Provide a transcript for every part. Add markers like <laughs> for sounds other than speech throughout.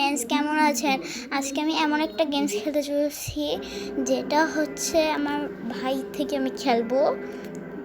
Friends কেমন আছেন? আজকে আমি এমন একটা গেমস খেলতে চলেছি, যেটা হচ্ছে আমার ভাই থেকে আমি খেলব।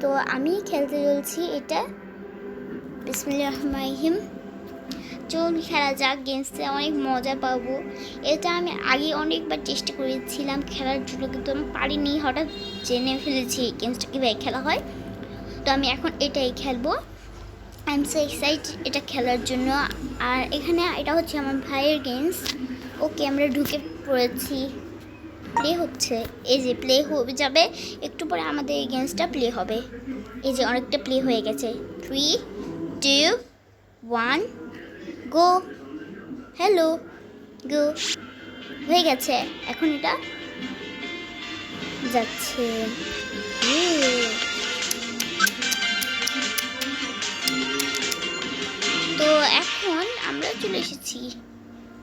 তো আমি খেলতে চলছি এটা। বিসমিল্লাহির রহমানির রহিম। চলুন খেলা যাক গেমসে অনেক মজা পাবো। এটা আমি আগে অনেকবার চেষ্টা করেছিলাম, খেলার জন্য কিন্তু আমি পারিনি। হঠাৎ জেনে ফেলেছি গেমসটা কীভাবে খেলা হয়। তো আমি এখন এটাই খেলব। আই এম সো এক্সাইট এটা খেলার জন্য। আর এখানে এটা হচ্ছে আমার ভাইয়ের গেমস ওকে আমরা ঢুকে পড়েছি। প্লে হচ্ছে। এই যে প্লে হয়ে যাবে। একটু পরে আমাদের এই গেমসটা প্লে হবে। এই যে অনেকটা প্লে হয়ে গেছে। Three two one go hello go হয়ে গেছে। এখন এটা যাচ্ছে। এসেছি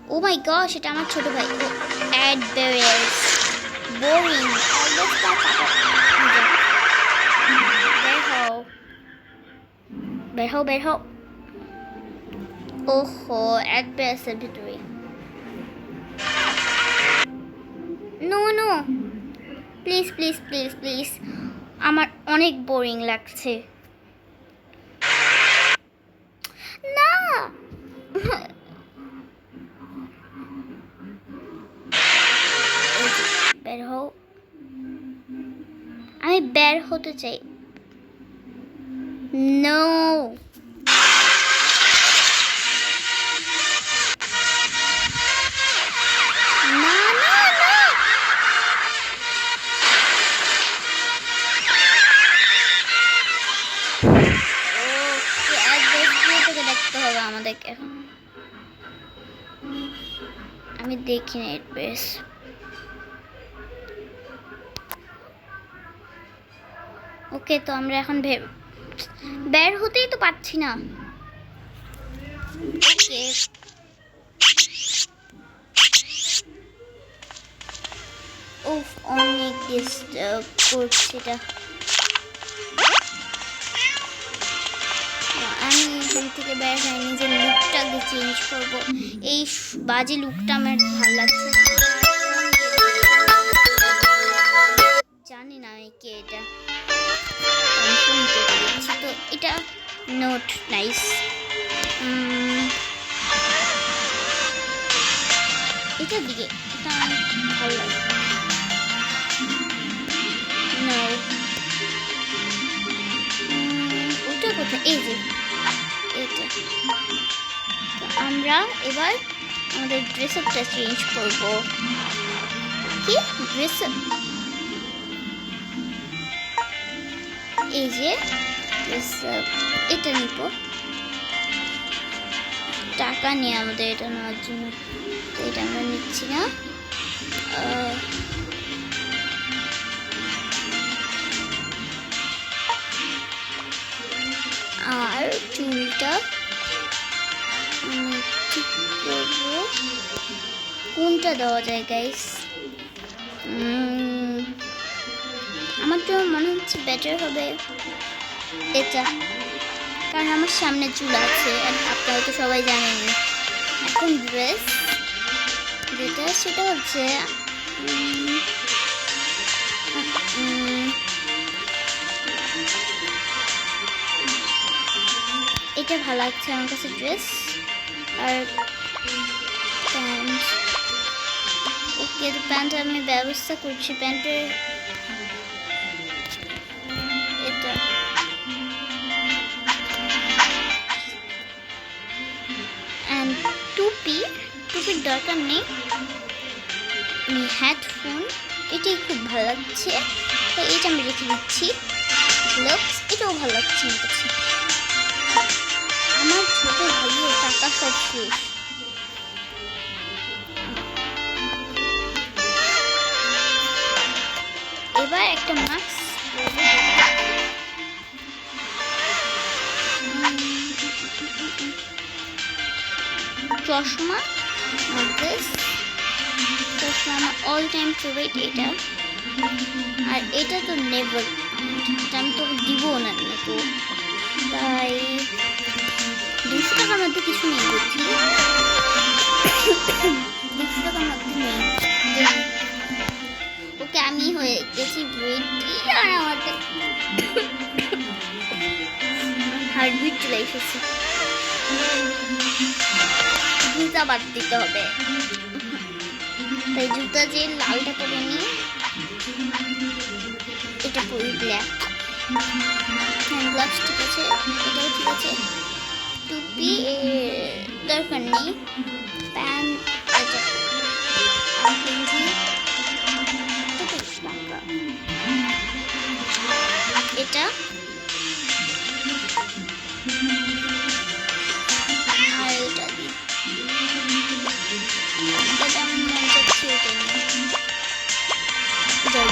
ও মাই গশ এটা আমার ছোট ভাই। অ্যাড বেরেস বোরিং অলওয়েজ বের হও। বের হও বের হও। ওহো অ্যাড বেরেসের ভিতরে। No no please please please please আমার অনেক বোরিং লাগছে। না! <laughs> বের হও। আমি বের হতে চাই। নো আমি দেখি না অ্যাড্রেস ওকে, তো আমরা এখন বের হতেই তো পাচ্ছি না। ওকে। উফ, অনেক ডিস্টার্ব এটা। আমি এখান থেকে বের হয়ে নিজের লুকটাকে চেঞ্জ করব। এই বাজে লুকটা আমার ভালো লাগছে নোট নাইস এটার দিকে এটা ভালো লাগে. উম, ওটা কোথায় এই যে এটা আমরা এবার আমাদের ড্রেস আপটা চেঞ্জ করব। কি? ড্রেস এই যে ড্রেস এটা নিব। টাকা নিয়ে আমাদের এটা নেওয়ার জন্য এটা আমরা নিচ্ছি না। আর চুলটা ঠিক করব। কোনটা দেওয়া যায় গাইস আমার তো মনে হচ্ছে বেটার হবে। এটা। কারণ আমার সামনে চুল আছে আপনারা তো সবাই জানেন এখন ড্রেস যেটা সেটা হচ্ছে এটা ভালো লাগছে আমার কাছে ড্রেস আর প্যান্ট ওকে, তো প্যান্ট আমি ব্যবস্থা করছি প্যান্টের এটা। টুপি? টুপির দরকার নেই। হেডফোন এটাই খুব ভালো লাগছে। তো এটা আমি রেখে দিচ্ছি। গ্লোভস, এটাও ভালো লাগছে আমার কাছে। আমার ছোট ভাইয়ের টাকা সব শেষ। এবার একটা মাস্ক চশমা চশমা আমার অল টাইম ফেভারিট এটা। আর এটা তো নেভার আমি তো দিব না তো। তাই দুশো টাকার মধ্যে কিছু নেই বুঝছি দুশো টাকার মধ্যে নেই। ওকে, আমি হয়ে গেছি রেডি আর আমাদের হার্টবিট চলে এসেছে। জুতা বাদ দিতে হবে। তাই জুতা যে লালটা পরে নি, এটা পরি ব্ল্যাক হ্যান্ড গ্লাভস ঠিক আছে, এটাও ঠিক আছে। টুপি দরকার নেই। প্যান্ট এটা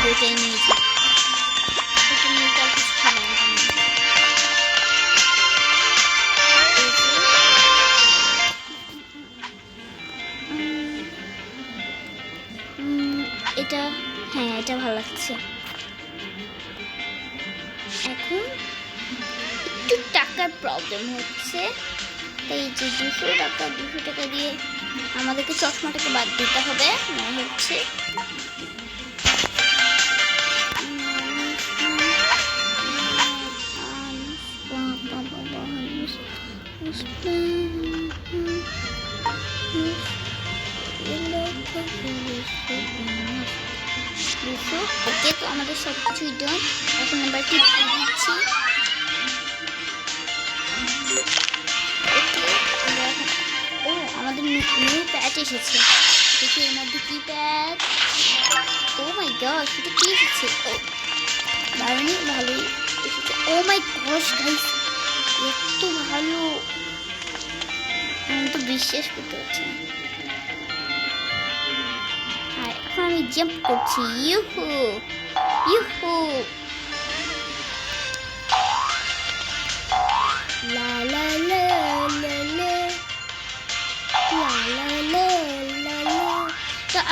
দুটাই নিয়েছি এটা হ্যাঁ এটা ভালো লাগছে। এখন একটু টাকার প্রবলেম হচ্ছে। তাই যে দুশো টাকা দুশো টাকা দিয়ে আমাদেরকে চশমাটাকে বাদ দিতে হবে মনে হচ্ছে। ওকে তো আমাদের সব কিছুই ডন এখন আমরা টিপ দিচ্ছি। ও, আমাদের নিউ প্যাচ এসেছে। দেখি এর মধ্যে কি প্যাচ ও মাই গড এটা কি এসেছে? ও, দারুণই ভালোই এসেছে। ও মাই গশ গাইস এত ভালো। আমি তো বিশ্বাস করতে পারছি আর এখন আমি জাম্প করছি। ইউহু! ইউহু!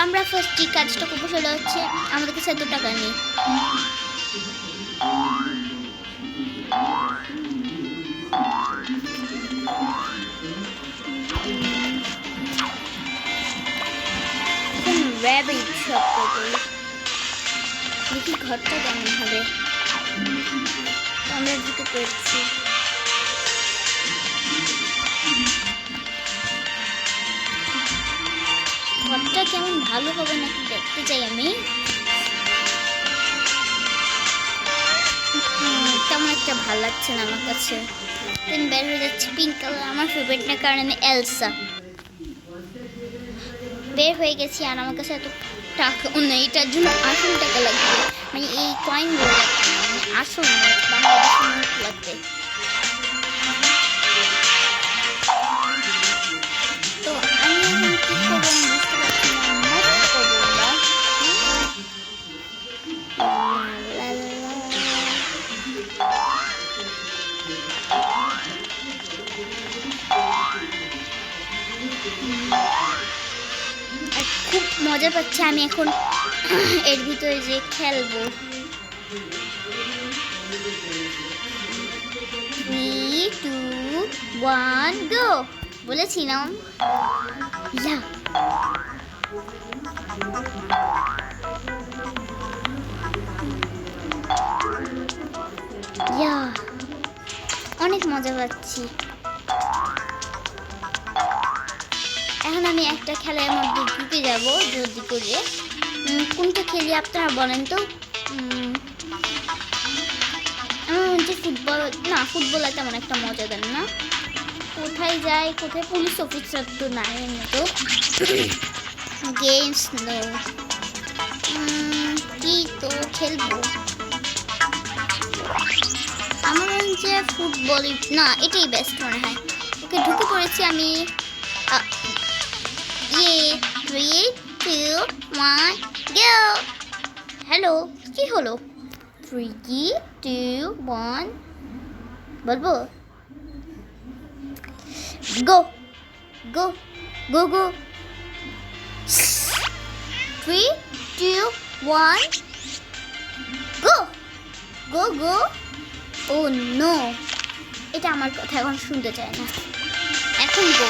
আমরা ফার্স্ট যে কাজটা করব সেটা হচ্ছে আমাদের কাছে এত টাকা নেই র্যাবিট শপ দেখি ঘরটা কেমন হবে। আমরা ঢুকে পড়ছি ঘরটা কেমন ভালো হবে নাকি দেখতে চাই আমি? তেমন একটা ভালো লাগছে না আমার কাছে। দেন বের হয়ে যাচ্ছে, পিঙ্ক কালার। আমার ফেভারিট না কারণ আমি এলসা বের হয়ে গেছি আর আমার কাছে এত টাকা না এটার জন্য আসল টাকা লাগবে। মানে এই কয়েনগুলো লাগবে। না মানে আসল লাগবে। তো? মজা পাচ্ছি আমি এখন। এর ভিতরে যে খেলব। থ্রি টু ওয়ান গো বলেছিলাম। ইয়া। ইয়া। অনেক মজা পাচ্ছি। আমি একটা খেলার মধ্যে ঢুকে যাব, জলদি করে। কোনটা খেলি আপনারা বলেন তো? আমার হচ্ছে ফুটবল, না, ফুটবলে তেমন একটা মজা দেন না। কোথায় যাই, কোথায় পুলিশ অফিসার তো নাই তো গেমস কি তো খেলব? আমার যে ফুটবল না, এটাই বেস্ট মনে হয়। ওকে ঢুকে পড়েছি আমি। ইয়ে three two one go hello কি হলো? থ্রি টু ওয়ান বলব? Go go go go three two one go go go oh no এটা আমার কথা, এখন শুনতে চায় না। এখন গো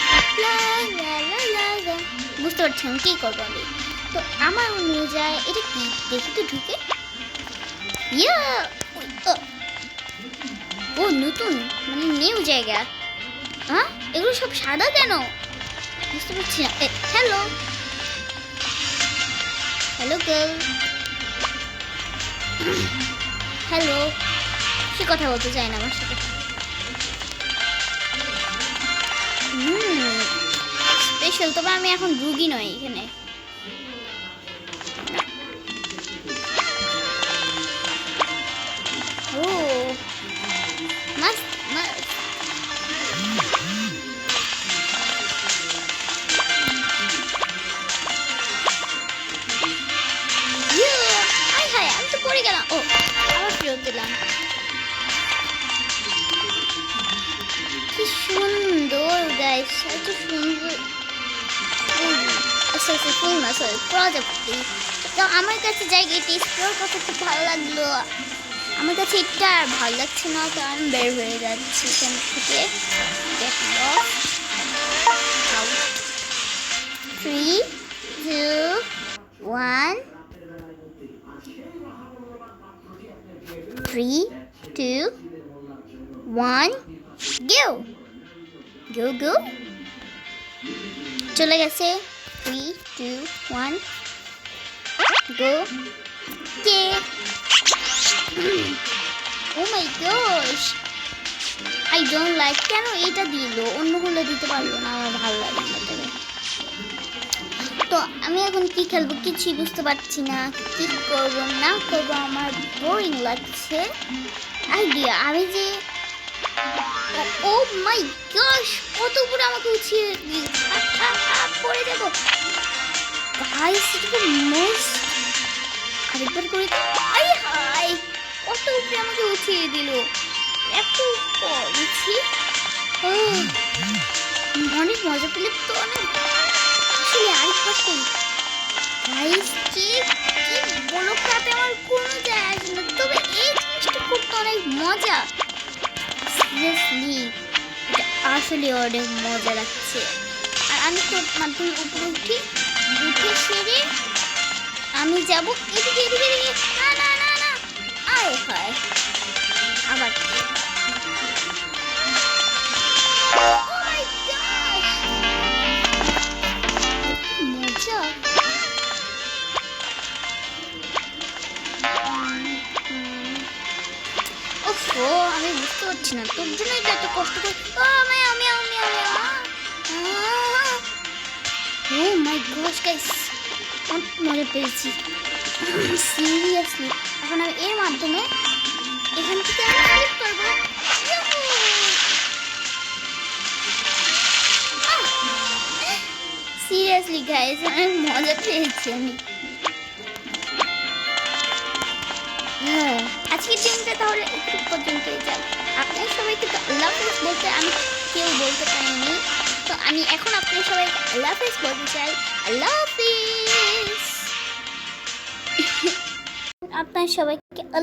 বুঝতে পারছি আমি কি করব আমি। তো আমার অনুযায়ী এটা কি? দেখি তো ঢুকে। ইয়া। ও, নতুন। মানে নিউ জায়গা। হ্যাঁ এগুলো সব সাদা কেন? বুঝতে পারছি না। হ্যালো হ্যালো গার্ল হ্যালো সে কথা বলতে চায় না আমার সাথে। স্পেশাল তবে আমি এখন রুগী নই এখানে। গেলাম। ও কি সুন্দর গাইস এত সুন্দর। আচ্ছা ফুল সরি প্রজাপতি তো আমার কাছে জায়গাটি এক্সপ্লোর করতে খুব ভালো লাগল আমার কাছে এটা আর ভালো লাগছে না তো আমি বের হয়ে যাচ্ছি এখান থেকে দেখল three two one three two one go go go চলে গেছে। থ্রি টু ওয়ান গো কে ও my gosh I don't like কেন এটা দিল? অন্যগুলো দিতে পারল না, আমার ভালো লাগে না তবে তো আমি এখন কি খেলব কিছুই বুঝতে পারছি না, কি করব, না করব, আমার বোরিং লাগছে। আইডিয়া আমি যে ও মাই গশ কত উপরে আমাকে উঠিয়ে দিল পড়ে যাব। গাইস এটা মোস্ট আরেকবার করে আই হাই, কত উপরে আমাকে উঠিয়ে দিল। এত উঠি। অনেক মজা পেলে তো অনেক। আসলে আরেকবার করি। কি কি বলো খাতে আমার কোনো যায় তবে এই জিনিসটা করতে অনেক মজা। সিরিয়াসলি আসলে অনেক মজা লাগছে। আমি তো মাধ্যমিক উপরে উঠি উঠে সেরে আমি যাব এদিকে এদিকে এদিকে। না না না না। আয় হায় আবার? Oh আমি বুঝতে পারছি না। তোর জন্যই তো এত কষ্ট করে ও আমি ও গাইস অনেক মজা পেয়েছি। সিরিয়াসলি এখন আমি এর মাধ্যমে এখান থেকে আমি ক্লিক করব সিরিয়াসলি গাইস অনেক মজা পেয়েছি আমি। হ্যাঁ আজকের দিনটা তাহলে একটু পর্যন্তই যাক। আপনার সবাইকে হাফেজ বলতে আমি কেউ বলতে পারিনি। তো আমি এখন আপনার সবাই আল্লাহ হাফেজ বলতে চাই আল্লাহ হাফিজ আপনার সবাইকে আল্লাহ